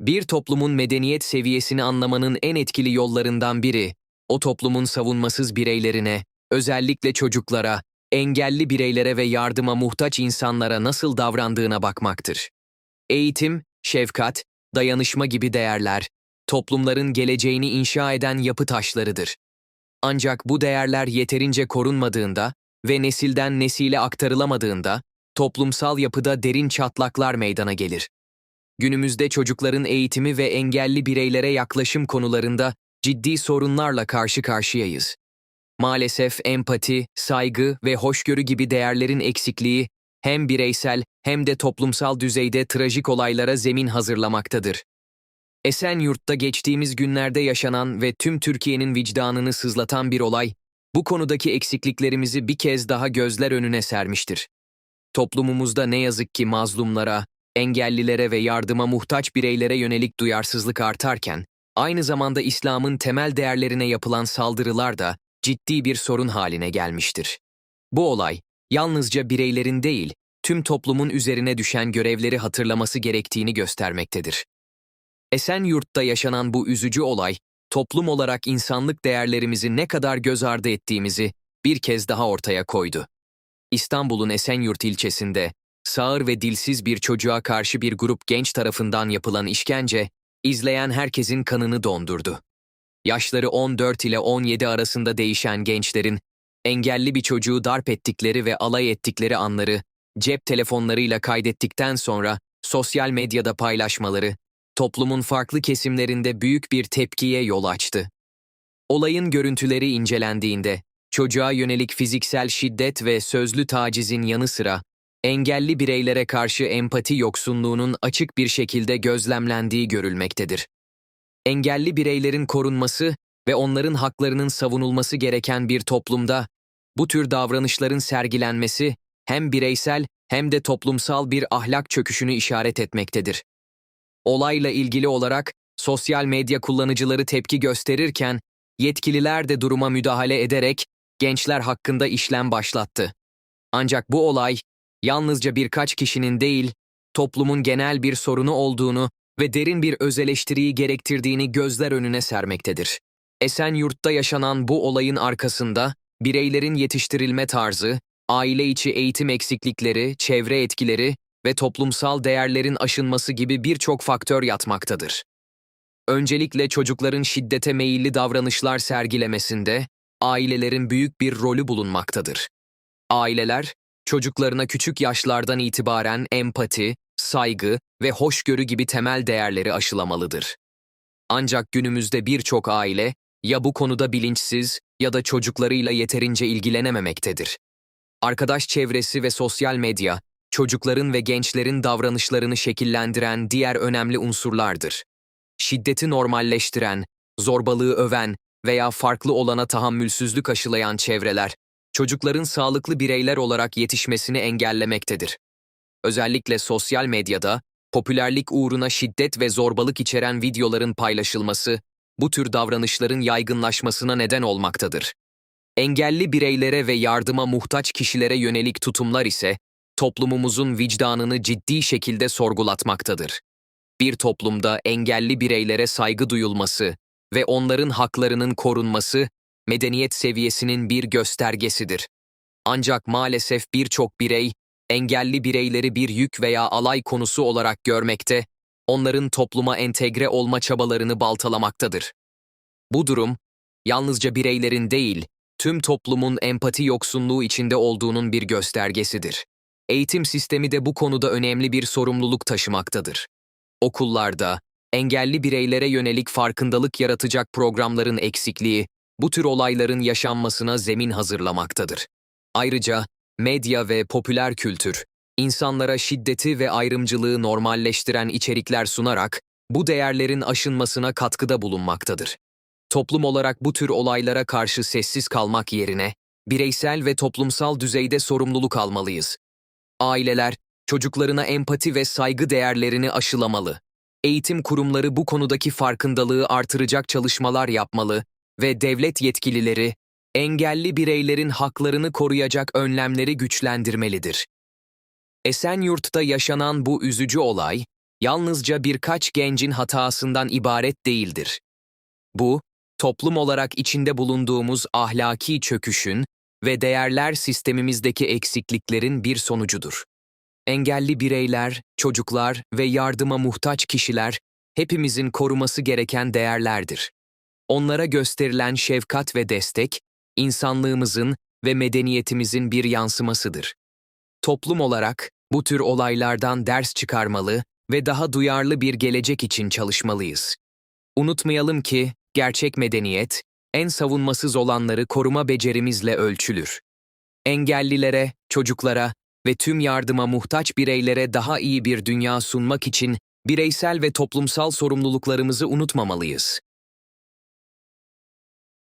Bir toplumun medeniyet seviyesini anlamanın en etkili yollarından biri, o toplumun savunmasız bireylerine, özellikle çocuklara, engelli bireylere ve yardıma muhtaç insanlara nasıl davrandığına bakmaktır. Eğitim, şefkat, dayanışma gibi değerler, toplumların geleceğini inşa eden yapı taşlarıdır. Ancak bu değerler yeterince korunmadığında ve nesilden nesile aktarılamadığında, toplumsal yapıda derin çatlaklar meydana gelir. Günümüzde çocukların eğitimi ve engelli bireylere yaklaşım konularında ciddi sorunlarla karşı karşıyayız. Maalesef empati, saygı ve hoşgörü gibi değerlerin eksikliği hem bireysel hem de toplumsal düzeyde trajik olaylara zemin hazırlamaktadır. Esenyurt'ta geçtiğimiz günlerde yaşanan ve tüm Türkiye'nin vicdanını sızlatan bir olay, bu konudaki eksikliklerimizi bir kez daha gözler önüne sermiştir. Toplumumuzda ne yazık ki mazlumlara, engellilere ve yardıma muhtaç bireylere yönelik duyarsızlık artarken, aynı zamanda İslam'ın temel değerlerine yapılan saldırılar da ciddi bir sorun haline gelmiştir. Bu olay, yalnızca bireylerin değil, tüm toplumun üzerine düşen görevleri hatırlaması gerektiğini göstermektedir. Esenyurt'ta yaşanan bu üzücü olay, toplum olarak insanlık değerlerimizi ne kadar göz ardı ettiğimizi bir kez daha ortaya koydu. İstanbul'un Esenyurt ilçesinde, sağır ve dilsiz bir çocuğa karşı bir grup genç tarafından yapılan işkence, izleyen herkesin kanını dondurdu. Yaşları 14 ile 17 arasında değişen gençlerin, engelli bir çocuğu darp ettikleri ve alay ettikleri anları, cep telefonlarıyla kaydettikten sonra sosyal medyada paylaşmaları, toplumun farklı kesimlerinde büyük bir tepkiye yol açtı. Olayın görüntüleri incelendiğinde, çocuğa yönelik fiziksel şiddet ve sözlü tacizin yanı sıra, engelli bireylere karşı empati yoksunluğunun açık bir şekilde gözlemlendiği görülmektedir. Engelli bireylerin korunması ve onların haklarının savunulması gereken bir toplumda, bu tür davranışların sergilenmesi hem bireysel hem de toplumsal bir ahlak çöküşünü işaret etmektedir. Olayla ilgili olarak sosyal medya kullanıcıları tepki gösterirken, yetkililer de duruma müdahale ederek gençler hakkında işlem başlattı. Ancak bu olay yalnızca birkaç kişinin değil, toplumun genel bir sorunu olduğunu ve derin bir özeleştiriyi gerektirdiğini gözler önüne sermektedir. Esenyurt'ta yaşanan bu olayın arkasında bireylerin yetiştirilme tarzı, aile içi eğitim eksiklikleri, çevre etkileri ve toplumsal değerlerin aşınması gibi birçok faktör yatmaktadır. Öncelikle çocukların şiddete meyilli davranışlar sergilemesinde ailelerin büyük bir rolü bulunmaktadır. Aileler, çocuklarına küçük yaşlardan itibaren empati, saygı ve hoşgörü gibi temel değerleri aşılamalıdır. Ancak günümüzde birçok aile ya bu konuda bilinçsiz ya da çocuklarıyla yeterince ilgilenememektedir. Arkadaş çevresi ve sosyal medya, çocukların ve gençlerin davranışlarını şekillendiren diğer önemli unsurlardır. Şiddeti normalleştiren, zorbalığı öven veya farklı olana tahammülsüzlük aşılayan çevreler, çocukların sağlıklı bireyler olarak yetişmesini engellemektedir. Özellikle sosyal medyada, popülerlik uğruna şiddet ve zorbalık içeren videoların paylaşılması, bu tür davranışların yaygınlaşmasına neden olmaktadır. Engelli bireylere ve yardıma muhtaç kişilere yönelik tutumlar ise, toplumumuzun vicdanını ciddi şekilde sorgulatmaktadır. Bir toplumda engelli bireylere saygı duyulması ve onların haklarının korunması, medeniyet seviyesinin bir göstergesidir. Ancak maalesef birçok birey, engelli bireyleri bir yük veya alay konusu olarak görmekte, onların topluma entegre olma çabalarını baltalamaktadır. Bu durum, yalnızca bireylerin değil, tüm toplumun empati yoksunluğu içinde olduğunun bir göstergesidir. Eğitim sistemi de bu konuda önemli bir sorumluluk taşımaktadır. Okullarda, engelli bireylere yönelik farkındalık yaratacak programların eksikliği, bu tür olayların yaşanmasına zemin hazırlamaktadır. Ayrıca, medya ve popüler kültür, insanlara şiddeti ve ayrımcılığı normalleştiren içerikler sunarak, bu değerlerin aşınmasına katkıda bulunmaktadır. Toplum olarak bu tür olaylara karşı sessiz kalmak yerine, bireysel ve toplumsal düzeyde sorumluluk almalıyız. Aileler, çocuklarına empati ve saygı değerlerini aşılamalı. Eğitim kurumları bu konudaki farkındalığı artıracak çalışmalar yapmalı ve devlet yetkilileri, engelli bireylerin haklarını koruyacak önlemleri güçlendirmelidir. Esenyurt'ta yaşanan bu üzücü olay, yalnızca birkaç gencin hatasından ibaret değildir. Bu, toplum olarak içinde bulunduğumuz ahlaki çöküşün ve değerler sistemimizdeki eksikliklerin bir sonucudur. Engelli bireyler, çocuklar ve yardıma muhtaç kişiler hepimizin koruması gereken değerlerdir. Onlara gösterilen şefkat ve destek, insanlığımızın ve medeniyetimizin bir yansımasıdır. Toplum olarak bu tür olaylardan ders çıkarmalı ve daha duyarlı bir gelecek için çalışmalıyız. Unutmayalım ki gerçek medeniyet, en savunmasız olanları koruma becerimizle ölçülür. Engellilere, çocuklara ve tüm yardıma muhtaç bireylere daha iyi bir dünya sunmak için bireysel ve toplumsal sorumluluklarımızı unutmamalıyız.